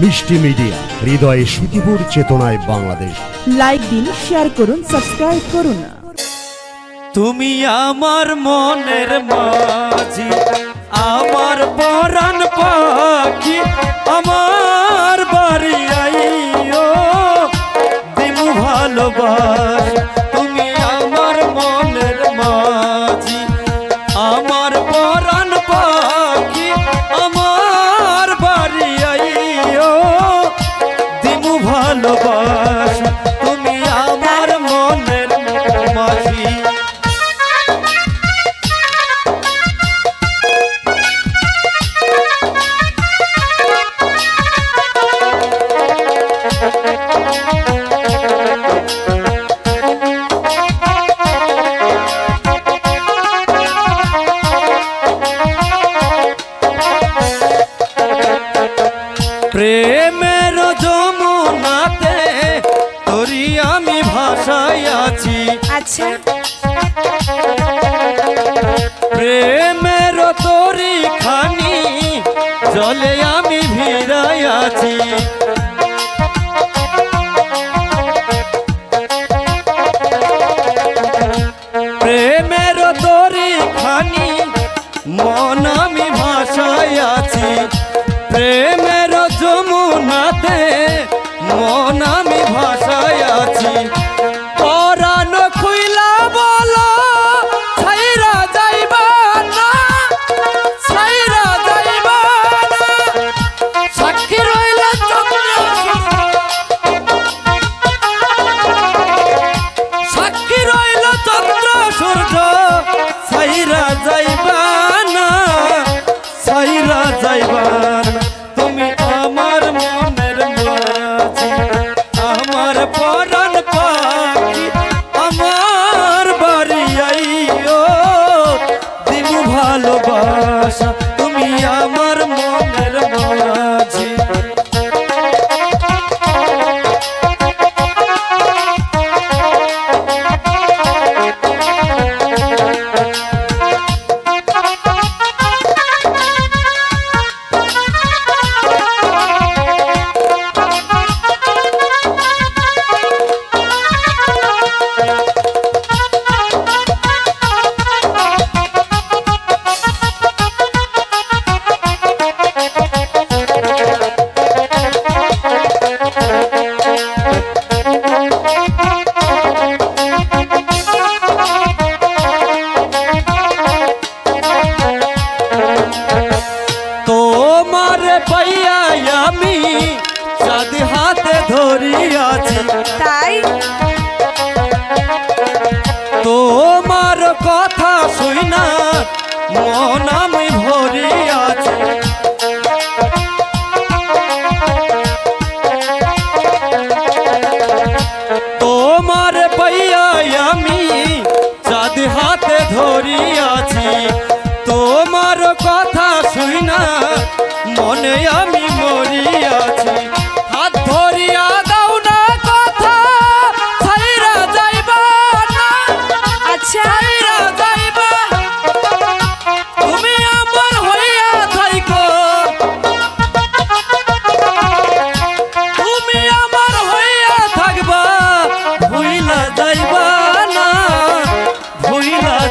মিষ্টি মিডিয়া হৃদয়ে সুখীপুর চেতনায় বাংলাদেশ। লাইক দিন শেয়ার করুন সাবস্ক্রাইব করুন। তুমি আমার মনের মাঝি আমার পরাণ পাখি আমার বাড়ি আইও। দিমু ভালোবাস তুমি আমার মনের মাঝি আমার পরাণ পাখি প্রেমের যমুনাতে তোরি আমি ভাষায় আছি। আচ্ছা। প্রেমের তোরি খানি জলে আমি ভিড়াই আছি। প্রেমের তোরি খানি মন আমি ভাষায় আছি। যমুনাতে মন আমি ভাষায় আছি। পরাণ খুইলা বলো, ছাইরা যাইবা না, ছাইরা যাইবা না। সাক্ষী রইলা সাক্ষী রইল চন্দ্র সূর্য সাইরা যাইবা না সাইরা যাইবা তাই? তোমার কথা শুই না, মন আমি ভরে আছে। তোমার পাইয়া আমি চাঁদ হাতে ধরি আছি। তোমার কথা শুই না, মনে আমি মরি আছি।